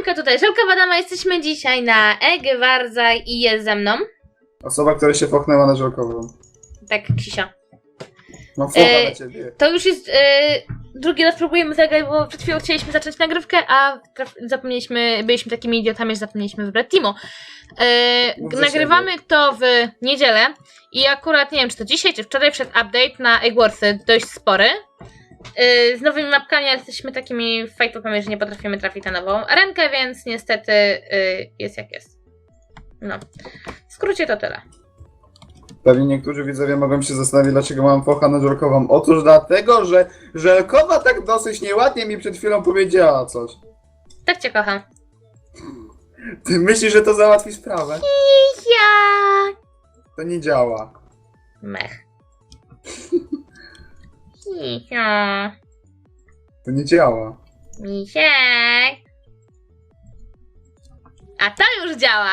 Siemka tutaj, Żelka Badama, jesteśmy dzisiaj na Egewarza i jest ze mną. Osoba, która się pochnęła na żelkową. Tak. Mam focha E, na ciebie. To już jest e, drugi raz próbujemy zagrać, bo przed chwilą chcieliśmy zacząć nagrywkę, a traf- zapomnieliśmy, byliśmy takimi idiotami, że zapomnieliśmy wybrać Timo. E, Mów za nagrywamy to w niedzielę i akurat nie wiem, czy to dzisiaj, czy wczoraj wszedł update na Eggwarsy, dość spory. E, z nowymi mapkami, ale jesteśmy takimi fajtopami, że nie potrafimy trafić na nową arenkę, więc niestety e, jest jak jest. No. W skrócie to tyle. Pewnie niektórzy widzowie mogą się zastanowić, dlaczego mam focha na żelkową. Otóż dlatego, że żelkowa tak dosyć nieładnie mi przed chwilą powiedziała coś. Tak cię kocham. Ty myślisz, że to załatwi sprawę? Ja. To nie działa. Mech. Hisio. To nie działa. Misiek. A to już działa.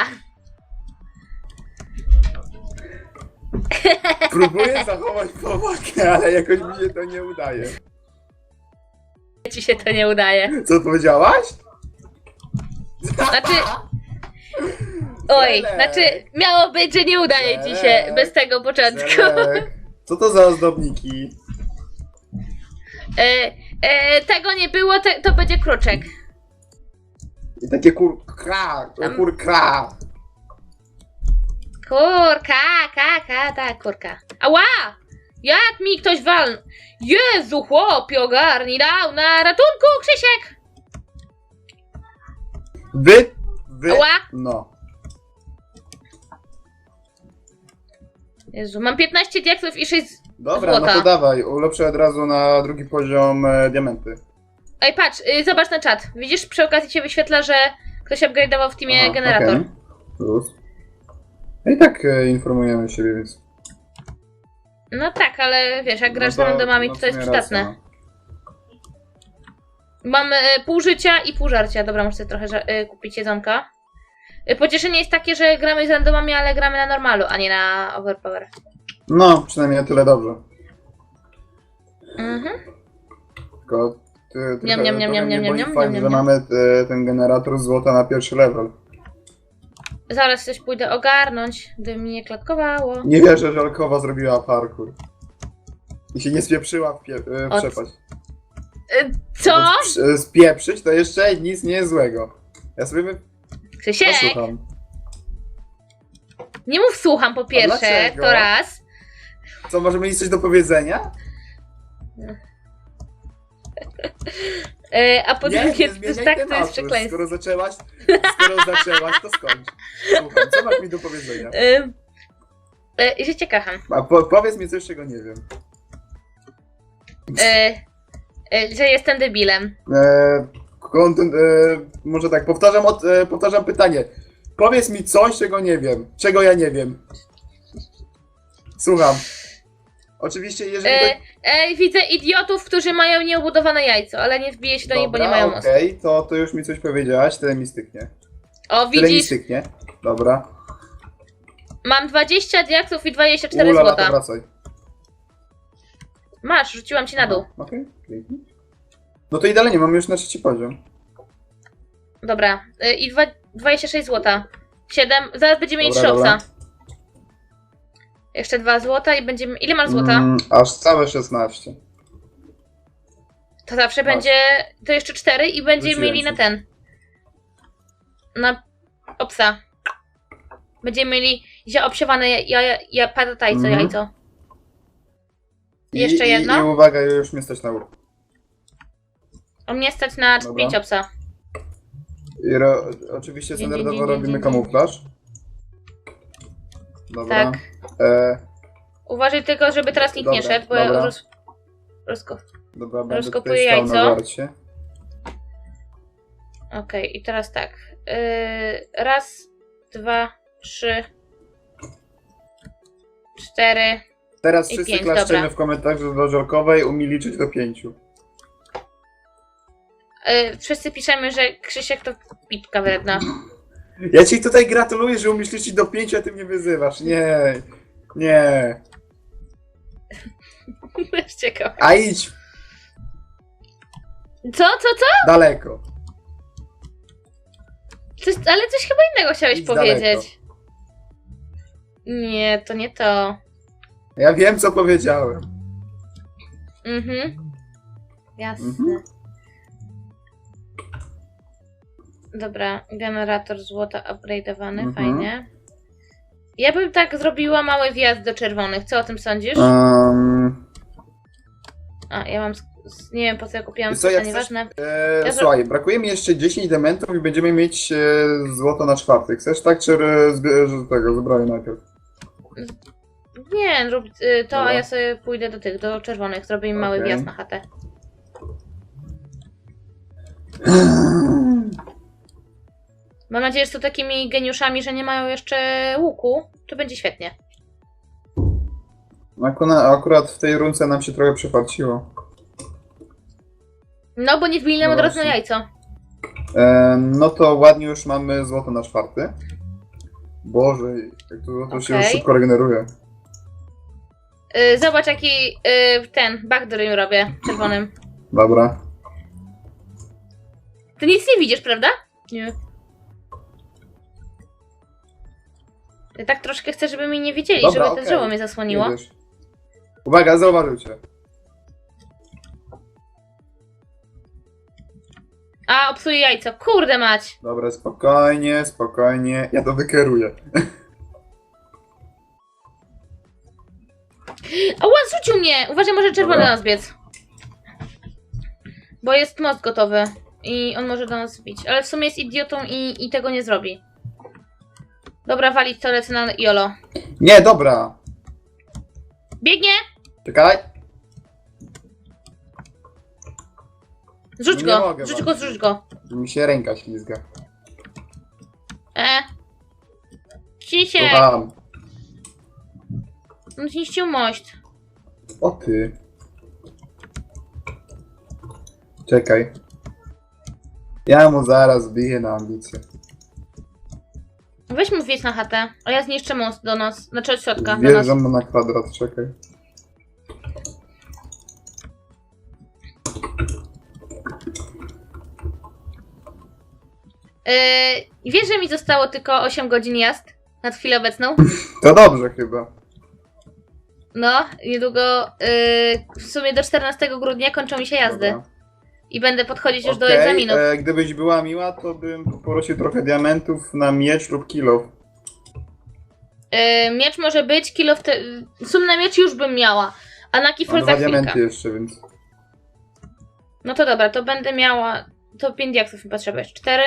Próbuję zachować powagę, ale jakoś mi się to nie udaje. Ci się to nie udaje. Co powiedziałaś? Znaczy... Oj, Zelek. znaczy miało być, że nie udaje ci się Zelek. bez tego początku. Zelek. Co to za ozdobniki? E, e, tego nie było, te, to będzie kruczek. I takie kurka, Tam- kurka. Kurka, kaka, tak, kurka. Ała! Jak mi ktoś walnął? Jezu, chłopie, ogarnij, dał na ratunku, Krzysiek! Wy, wy, Ała! no. Jezu, mam 15 diaksów i 6... Dobra, Złota. no to dawaj, ulepszę od razu na drugi poziom e, diamenty. Ej, patrz, y, zobacz na czat. Widzisz, przy okazji cię wyświetla, że ktoś upgrade'ował w teamie Aha, generator. okej. Plus. No i tak e, informujemy siebie, więc... No tak, ale wiesz, jak grasz no z randomami, to, w to jest sumie przydatne. racja, Mam y, pół życia i pół żarcia. Dobra, muszę sobie trochę ża- y, kupić jedzonka. Y, pocieszenie jest takie, że gramy z randomami, ale gramy na normalu, a nie na overpower. No. przynajmniej na tyle dobrze. Mhm. Tylko... Ty, Niam, trochę- niam, niam, niam, mnie niam, boli niam, fakt, niam, że niam. mamy e, ten generator złota na pierwszy level. Zaraz coś pójdę ogarnąć, gdyby mi nie klatkowało. Nie wierzę, że Alkowa zrobiła parkour. I się nie spieprzyła w, pie- e, w Od- przepaść. Y, co? Bo sprz- e, Spieprzyć to jeszcze nic nie jest złego. Ja sobie wy- Krzysiek, posłucham. nie mów słucham po pierwsze, dlaczego? to raz. Co, może mieć coś do powiedzenia? Y, a po Nie, drugie, nie zmieniaj tak, to jest tematu. przekleństwo. Skoro zaczęłaś, skoro zaczęłaś, to skończ. Słucham, co masz mi do powiedzenia? Y, y, że cię kocham. A po, powiedz mi coś, czego nie wiem. Y, y, że jestem debilem. E, e, może tak, powtarzam, od, e, powtarzam pytanie. Powiedz mi coś, czego nie wiem. Czego ja nie wiem. Słucham. Oczywiście, jeżeli... E, tak- e, widzę idiotów, którzy mają nieobudowane jajco, ale nie wbiję się do nich, bo nie Dobra, mają mocy. okej, to, to już mi coś powiedziałaś, tyle mi styknie. O, Tyle mi widzisz, styknie. Dobra. mam 20 diaksów i 24 Ula, to złota. wracaj. Masz, rzuciłam ci na dół. Aha, Okej, pięknie. No to idealnie, mamy już na trzeci poziom. Dobra, y, i dwa, 26 złota. 7, zaraz będziemy mieć Dobra, shopsa. Jeszcze 2 złota i będziemy... Ile masz złota? Mm, aż całe 16. To zawsze masz. będzie... To jeszcze 4 i będziemy Wróciłem mieli na ten. Na opsa. Będziemy mieli ja, ja, ja, patatajco, Mhm. jajco. I, Jeszcze i, jedno? I uwaga, już mnie stać na urok. O mnie stać na Dobra. 5 opsa. I ro, oczywiście Dzień, standardowo dzień, dzień, robimy dzień, kamuflaż. Dobra. Tak. E, Uważaj tylko, żeby teraz nikt nie Dobra, szedł, bo ja dobra. roz... rozko... dobra, będę Rozkopuję tutaj stał na jajco. warcie. Okej, i teraz tak. Yy, raz, dwa, trzy, cztery. Teraz I wszyscy pięć, klaszczemy dobra. w komentarzach do żelkowej, umie liczyć do pięciu. Yy, wszyscy piszemy, że Krzysiek to pipka wredna. Ja ci tutaj gratuluję, że umiesz liczyć do pięciu, a ty mnie wyzywasz. Nie, nie. Ciekawe. A idź Co, co, co? daleko. Coś, ale coś chyba innego chciałeś Idź powiedzieć. Nie, to nie to. Ja wiem, co powiedziałem. Mhm. Jasne. Mhm. Dobra, generator złota upgrade'owany, Mhm. fajnie. Ja bym tak zrobiła mały wjazd do czerwonych. Co o tym sądzisz? Um, A, ja mam. Nie wiem po co ja kupiłam, co, to jak nieważne. e, Ja zro- słuchaj, brakuje mi jeszcze 10 dementów i będziemy mieć e, złoto na czwarty. Chcesz tak, czy e, zbie- tego zebrałem najpierw? Nie, rób y, to, a Dobra. ja sobie pójdę do tych, do czerwonych. Zrobię im mały Okej. wjazd na chatę. Mam nadzieję, że są takimi geniuszami, że nie mają jeszcze łuku. To będzie świetnie. Akurat, akurat w tej runce nam się trochę przyfarciło. No, bo nie wbili nam No od razu na jajco. E, no to ładnie już mamy złoto na czwarty. Boże, jak to złoto się już Okej. szybko regeneruje. Y, zobacz, jaki y, ten backdoor im robię czerwonym. Dobra. Ty nic nie widzisz, prawda? Nie. Tak troszkę chcę, żeby mi nie wiedzieli, Dobra, żeby to okej. drzewo mnie zasłoniło. Jedziesz. Uwaga, zauważył cię. A, obsuje jajco. Kurde mać. Dobra, spokojnie, spokojnie. Ja to wykieruję. Ała, zrzucił mnie! Uważaj, może czerwony Dobra. do nas biec. Bo jest most gotowy. I on może do nas bić. Ale w sumie jest idiotą i, i tego nie zrobi. Dobra, walić to lecę na Jolo. Nie, dobra. Biegnie! Czekaj. Zrzuć Nie go! mogę Zrzuć go, walczyć. zrzuć go. Mi się ręka ślizga. E. Cisiek! Słucham. On zniszczył mość. O ty. Czekaj. Ja mu zaraz biję na ambicję. Weź mu wjeść na chatę, a ja zniszczę most do nas. Znaczy od środka do nas. Wjeżdżam na kwadrat, czekaj. Yy, wiesz, że mi zostało tylko 8 godzin jazd? Na chwilę obecną? To dobrze chyba. No, niedługo, yy, w sumie do 14 grudnia kończą mi się jazdy. Dobra. I będę podchodzić już do Okej, egzaminów. E, gdybyś była miła, to bym poprosił trochę diamentów na miecz lub kilo. Yy, miecz może być, kilo w te... Sum na miecz już bym miała. A na Mam kifol za dwa chwilkę. diamenty jeszcze, więc... No to dobra, to będę miała... To 5 diaksów mi potrzebujesz. 4.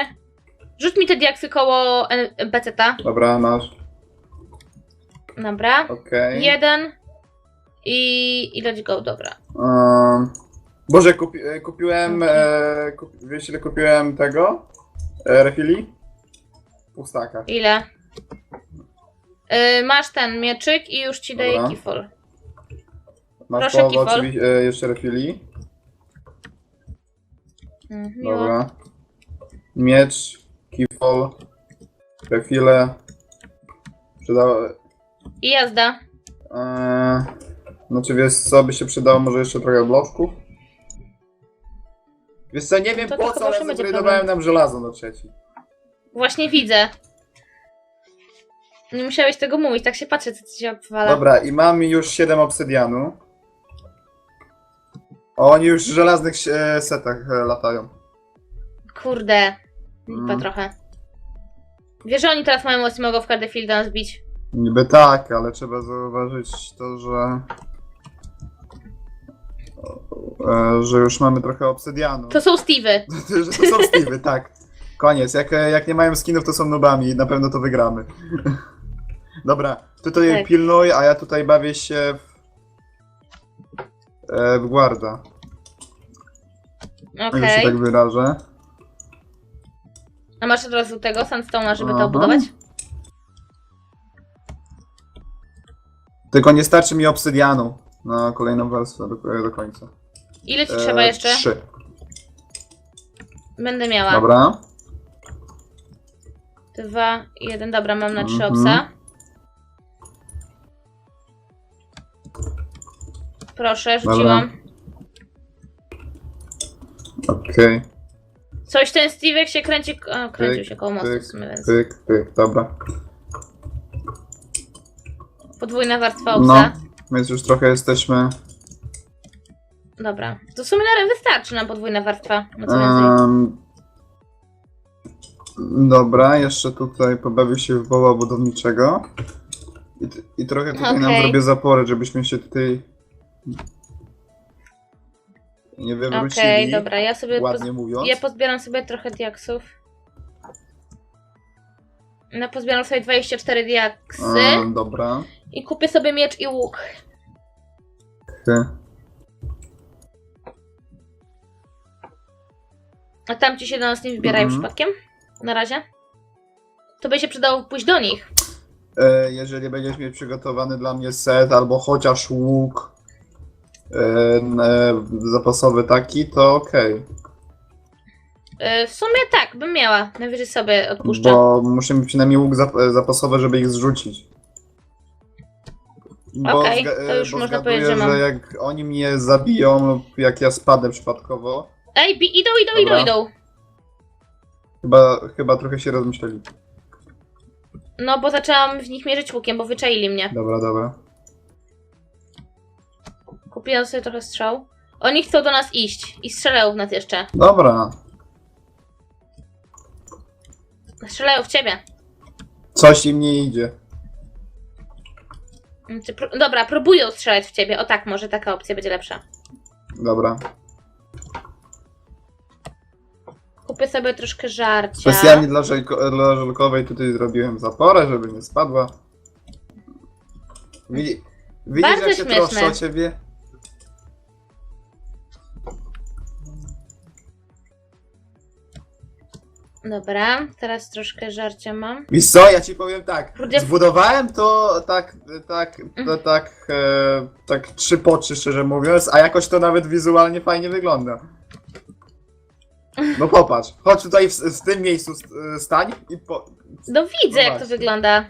Rzuć mi te diaksy koło NPC-ta. Dobra, masz. Dobra. Okej. Jeden. I... i let's go, dobra. Um, Boże, kupi, e, kupiłem. E, kup, wiesz, ile kupiłem tego? E, refili? Pustaka. Ile? Yy, masz ten mieczyk i już ci daję Dobra. kifol. Masz Proszę, połowę Kifol. oczywiście, e, jeszcze refili. Mm, miło. Dobra. Miecz, kifol, refile. Przydało. I jazda. E, znaczy wiesz co, by się przydało może jeszcze trochę bloczków? Wiesz co, nie wiem To po tylko co, ale zupgrade'owałem nam żelazo na trzeci. Właśnie widzę. Nie musiałeś tego mówić, tak się patrzę, co ci się obwala. Dobra, i mamy już 7 obsydianu. Oni już w żelaznych e, setach e, latają. Kurde. Lipa Mm. trochę. Wiesz, że oni teraz mają moc i mogą w do nas bić. Niby tak, ale trzeba zauważyć to, że. E, że już mamy trochę obsydianu. To są Steve'y. że to są Steve'y, tak. Koniec. Jak, jak nie mają skinów, to są nubami i na pewno to wygramy. Dobra, ty tutaj Tak. pilnuj, a ja tutaj bawię się w, e, w guarda. Okej. Okay. się tak wyrażę. A masz od razu tego sandstone'a, żeby Aha. to obudować? Tylko nie starczy mi obsydianu na kolejną warstwę do, do końca. Ile ci E, trzeba jeszcze? Trzy. Będę miała. Dobra. Dwa, jeden. Dobra, mam na trzy Mhm. obsa. Proszę, rzuciłam. Okej. Coś ten Steve'ek się kręci... A, kręcił Pyk, się koło mostu w pyk, sumie, więc... Pyk, pyk, dobra. Podwójna warstwa No, obsa. Więc już trochę jesteśmy. Dobra. To w sumie na wystarczy nam podwójna warstwa. No co więcej. Em, dobra, jeszcze tutaj pobawię się w woła budowniczego. I, t- I trochę tutaj nam Okej. zrobię zaporę, żebyśmy się tutaj nie wywrócili. Okej, dobra, ja sobie... Poz... ładnie mówiąc. Ja pozbieram sobie trochę diaksów. No, pozbieram sobie 24 diaksy. Em, dobra. I kupię sobie miecz i łuk. Ty. A tam ci się do nas nie wybierają Mhm. przypadkiem? Na razie? To by się przydało pójść do nich. E, jeżeli będziesz mieć przygotowany dla mnie set albo chociaż łuk e, n- e, zapasowy taki, to okej. Yy, w sumie tak, bym miała. Najwyżej sobie odpuszczę. Bo mieć przynajmniej łuk zap- e, zapasowy, żeby ich zrzucić. Okej, zga- to e, już bo można zgaduję, powiedzieć, że mam. że jak oni mnie zabiją lub jak ja spadnę przypadkowo, Ej, bi- idą, idą, Dobra. idą, idą. chyba, chyba trochę się rozmyśleli. No, bo zaczęłam w nich mierzyć łukiem, bo wyczaili mnie. Dobra, dobra. Kupiłam sobie trochę strzał. Oni chcą do nas iść i strzelają w nas jeszcze. Dobra. Strzelają w ciebie. Coś im nie idzie. Znaczy, pró- Dobra, próbują strzelać w ciebie. O tak, może taka opcja będzie lepsza. Dobra. Kupię sobie troszkę żarcia. Specjalnie dla, żelko- dla żelkowej tutaj zrobiłem zaporę, żeby nie spadła. Widzi, widzisz Bardzo jak się śmieszne. troszczę o ciebie? Dobra, teraz troszkę żarcia mam. Wiesz co, ja ci powiem tak. Kurde. Zbudowałem to tak, tak, to Mhm. tak, e, tak trzy po trzy szczerze mówiąc, a jakoś to nawet wizualnie fajnie wygląda. No popatrz, chodź tutaj w, w tym miejscu st- stań i po... No widzę, No jak to właśnie. wygląda.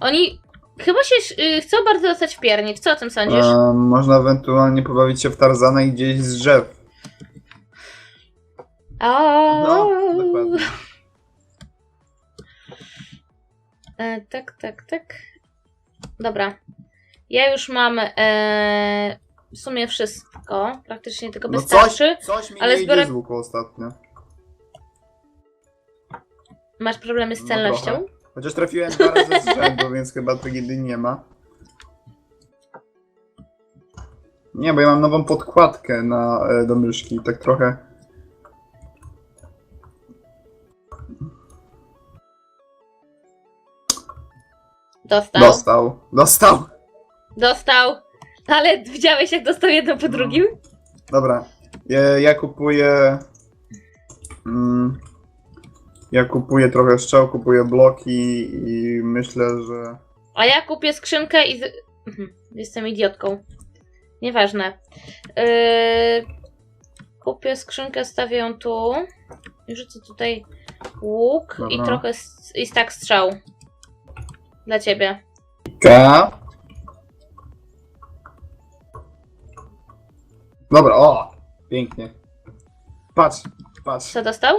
Oni chyba się y, chcą bardzo dostać w piernicz. Co o tym sądzisz? E, można ewentualnie pobawić się w Tarzana i gdzieś z drzew. O, No, dokładnie. E, tak, tak, tak. Dobra. Ja już mam e, w sumie wszystko. Praktycznie tylko No coś, wystarczy. coś mi ale nie zbiorę- idzie z łuku ostatnio. Masz problemy z No celnością? trochę. Chociaż trafiłem dwa razy z rzędu, więc chyba tragedii nie ma. Nie, bo ja mam nową podkładkę na, e, do myszki, tak trochę. Dostał. Dostał. Dostał. Dostał. Ale widziałeś, jak dostał jedno po No. drugim? Dobra. Ja, ja kupuję. Mm, ja kupuję trochę strzał, kupuję bloki i myślę, że. A ja kupię skrzynkę i. Z... Mhm, Jestem idiotką. Nieważne. Yy... Kupię skrzynkę, stawię ją tu. I rzucę tutaj łuk i Dobra. trochę s- i tak strzał. Dla ciebie. K. Dobra, o! Pięknie. Patrz, patrz. Co dostał?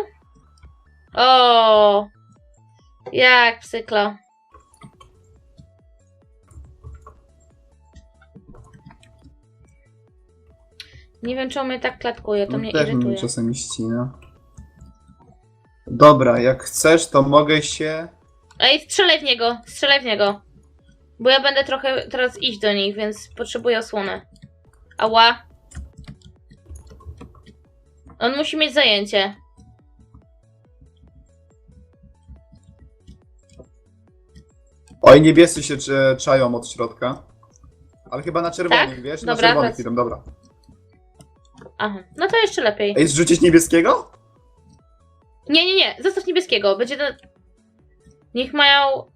O! Jak psyklo. Nie wiem, czemu mnie tak klatkuje, to No mnie też mnie irytuje. czasami ścina. Dobra, jak chcesz, to mogę się. Ej, strzelaj w niego, strzelaj w niego. Bo ja będę trochę teraz iść do nich, więc potrzebuję osłony. Ała. On musi mieć zajęcie. Oj, niebiescy się czają od środka. Ale chyba na czerwonych, Tak? wiesz? Na Dobra, czerwonych idą, dobra. Aha, no to jeszcze lepiej. Ej, zrzucić niebieskiego? Nie, nie, nie, zostaw niebieskiego, będzie to... Niech mają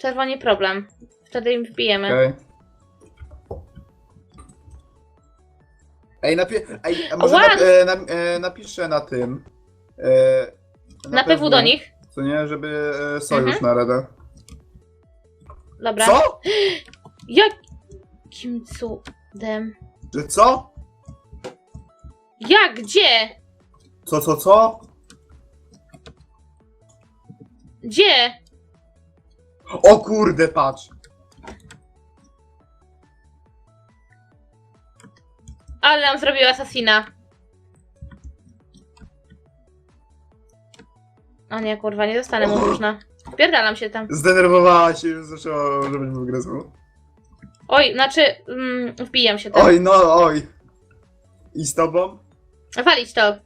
czerwoni problem. Wtedy im wbijemy. Okej. Ej, napi- Ej, a może Ła! nap- e, e, napiszę na tym. E, Na PW do nich. Co nie, żeby e, sojusz Mhm. na Redę. Dobra. Co? Jakim cudem? Że co? Jak? Gdzie? Co, co, co? Gdzie? O kurde, patrz. Ale nam zrobił asasina. O nie, kurwa, nie dostanę mu różna. Pierdalam się tam. Zdenerwowała się, już zaczęła robić w grę. Oj, znaczy, mm, wbijam się tam. Oj, no, oj. I z tobą? Walić to.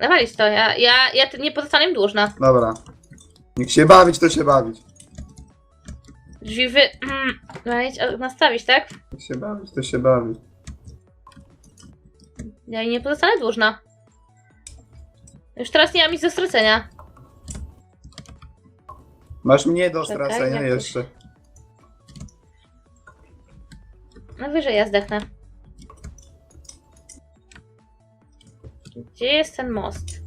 Walić to, ja, ja, ja t- nie pozostanę im dłużna. Dobra. Jak się bawić, to się bawić. Drzwi wy... Mm, walić, a, nastawić, tak? Jak się bawić, to się bawić. Ja jej nie pozostanę dłużna. Już teraz nie mam nic do stracenia. Masz mnie do Czekaj, stracenia jeszcze. No wyżej ja zdechnę. Gdzie jest ten most?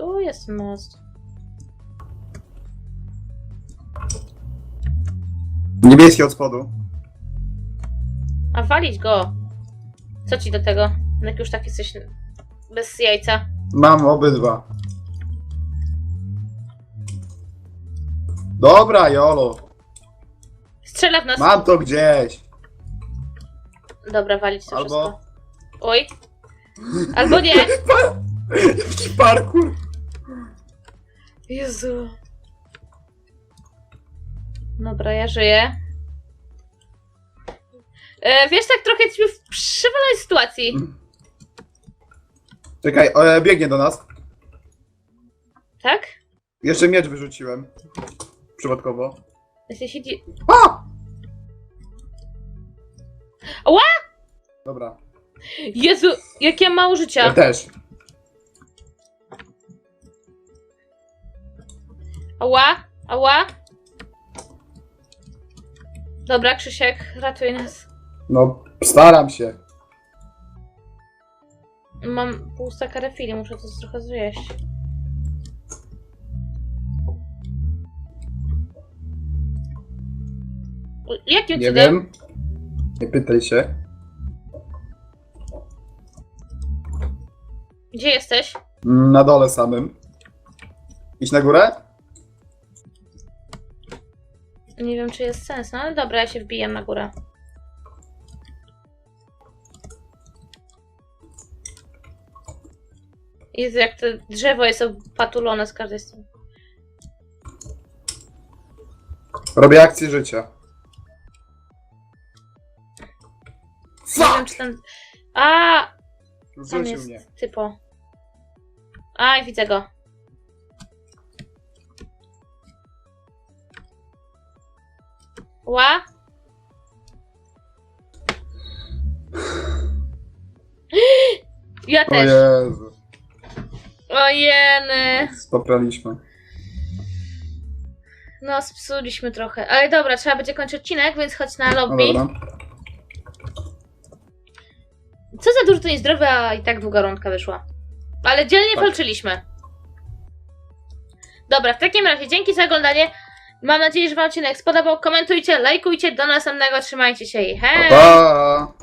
Tu jest most. Niebieski od spodu. A walić go! Co ci do tego? Jak już tak jesteś bez jajca. Mam obydwa. Dobra, Jolo. Strzela w nas. Mam to gdzieś. Dobra, walić to Albo... wszystko. Oj. Albo nie. Jaki parkour. Jezu. Dobra, ja żyję. E, wiesz, tak trochę jesteśmy w przywalonej sytuacji. Czekaj, e, biegnie do nas. Tak? Jeszcze miecz wyrzuciłem. Przypadkowo. Jeśli siedzi... A! Ała! Dobra. Jezu, jak ja mało Ja życia. też. Ała, ała. Dobra, Krzysiek, ratuj nas. No, staram się. Mam pół staka refili, muszę to trochę zjeść. Jakim Nie cudem? wiem. Nie pytaj się. Gdzie jesteś? Na dole samym. Iść na górę? Nie wiem, czy jest sens, no ale dobra, ja się wbiję na górę. Jezu, jak to drzewo jest opatulone z każdej strony. Robię akcję życia. Nie wiem, czy ten... A, tam jest mnie. typo. Aj, widzę go. Ła? Ja O też. Jezu. Ojeny. Spopraliśmy. No, spsuliśmy trochę. Ale dobra, trzeba będzie kończyć odcinek, więc chodź na No lobby. dobra. Co za dużo to niezdrowe, a i tak długa rundka wyszła. Ale dzielnie Tak. walczyliśmy. Dobra, w takim razie dzięki za oglądanie. Mam nadzieję, że Wam odcinek spodobał. Komentujcie, lajkujcie. Do następnego. Trzymajcie się i hej! Pa! pa.